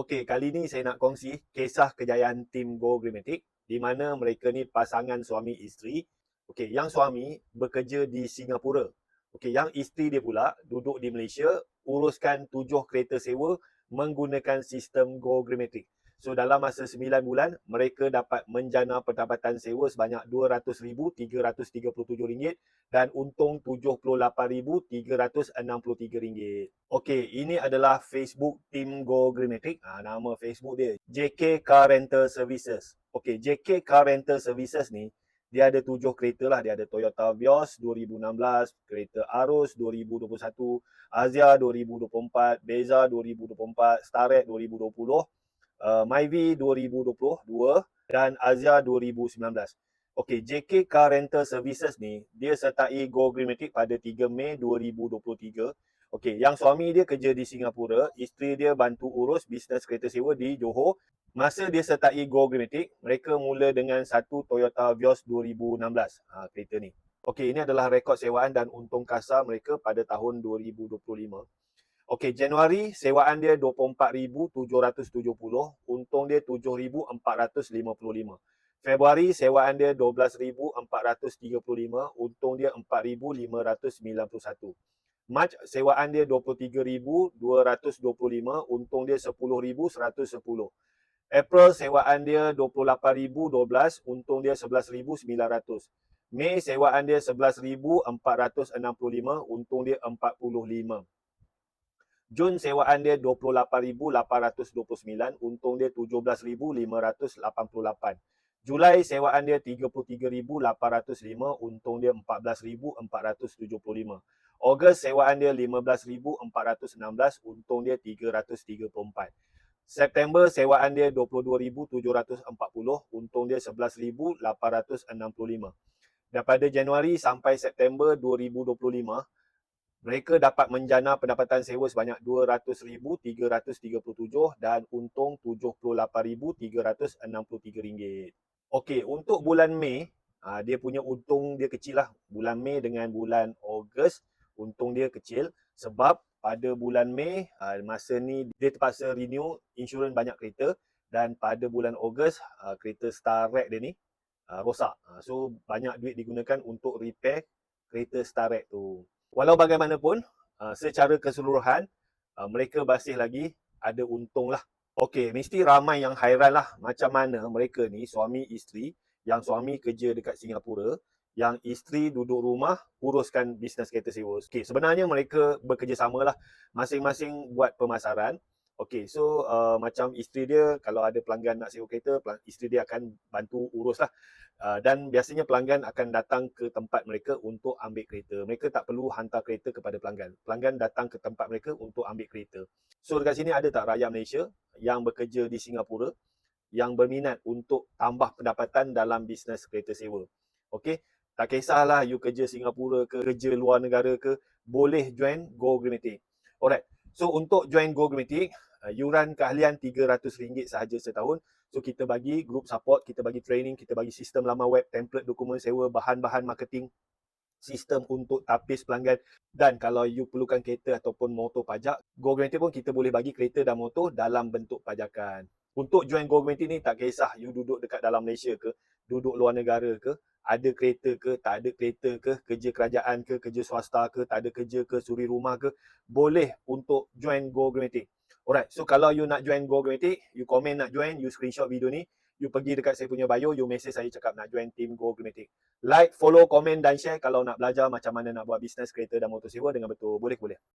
Okey, kali ni saya nak kongsi kisah kejayaan tim Go Greenmatic di mana mereka ni pasangan suami isteri. Okey, yang suami bekerja di Singapura. Okey, yang isteri dia pula duduk di Malaysia uruskan tujuh kereta sewa menggunakan sistem Go Greenmatic. So dalam masa 9 bulan mereka dapat menjana pendapatan sewa sebanyak RM200,337 dan untung RM78,363. Okey, ini adalah Facebook Team Go Greenmatic. Ha, nama Facebook dia JK Car Rental Services. Okey, JK Car Rental Services ni dia ada tujuh kereta lah. Dia ada Toyota Vios 2016, kereta Arus 2021, Azia 2024, Beza 2024, Starret 2020 uh, Myvi 2022 dan Azia 2019. Okey, JK Car Rental Services ni dia sertai Go Greenmatic pada 3 Mei 2023. Okey, yang suami dia kerja di Singapura, isteri dia bantu urus bisnes kereta sewa di Johor. Masa dia sertai Go Greenmatic, mereka mula dengan satu Toyota Vios 2016 ha, kereta ni. Okey, ini adalah rekod sewaan dan untung kasar mereka pada tahun 2025. Okey, Januari sewaan dia 24,770, untung dia 7,455. Februari sewaan dia 12,435, untung dia 4,591. Mac sewaan dia 23,225, untung dia 10,110. April sewaan dia 28,012, untung dia 11,900. Mei sewaan dia 11,465, untung dia 45. Jun sewaan dia 28,829, untung dia 17,588. Julai sewaan dia 33,805, untung dia 14,475. Ogos sewaan dia 15,416, untung dia 334. September sewaan dia 22,740, untung dia 11,865. Dan pada Januari sampai September 2025, mereka dapat menjana pendapatan sewa sebanyak RM200,337 dan untung RM78,363. Okey, untuk bulan Mei, ah, dia punya untung dia kecil lah. Bulan Mei dengan bulan Ogos, untung dia kecil sebab pada bulan Mei, ah, masa ni dia terpaksa renew insurans banyak kereta dan pada bulan Ogos, ah, kereta Starret dia ni rosak. So, banyak duit digunakan untuk repair kereta Starret tu. Walau bagaimanapun, uh, secara keseluruhan, uh, mereka masih lagi ada untung lah. Okey, mesti ramai yang hairan lah macam mana mereka ni suami isteri, yang suami kerja dekat Singapura, yang isteri duduk rumah uruskan bisnes kereta sewa. Okey, sebenarnya mereka bekerjasama lah. Masing-masing buat pemasaran. Okey, so uh, macam isteri dia kalau ada pelanggan nak sewa kereta, isteri dia akan bantu urus lah. Uh, dan biasanya pelanggan akan datang ke tempat mereka untuk ambil kereta. Mereka tak perlu hantar kereta kepada pelanggan. Pelanggan datang ke tempat mereka untuk ambil kereta. So dekat sini ada tak rakyat Malaysia yang bekerja di Singapura yang berminat untuk tambah pendapatan dalam bisnes kereta sewa. Okey, tak kisahlah you kerja Singapura ke kerja luar negara ke, boleh join Go Greenmatic. Alright. So untuk join Go uh, yuran keahlian RM300 sahaja setahun. So kita bagi group support, kita bagi training, kita bagi sistem laman web, template dokumen sewa, bahan-bahan marketing, sistem untuk tapis pelanggan dan kalau you perlukan kereta ataupun motor pajak, Go pun kita boleh bagi kereta dan motor dalam bentuk pajakan. Untuk join Go Guarantee ni tak kisah you duduk dekat dalam Malaysia ke, duduk luar negara ke, ada kereta ke, tak ada kereta ke, kerja kerajaan ke, kerja swasta ke, tak ada kerja ke, suri rumah ke, boleh untuk join Go. Alright, so kalau you nak join Go Gramatic, you komen nak join, you screenshot video ni, you pergi dekat saya punya bio, you message saya cakap nak join team Go Gramatic. Like, follow, komen dan share kalau nak belajar macam mana nak buat bisnes kereta dan motor sewa dengan betul. Boleh boleh.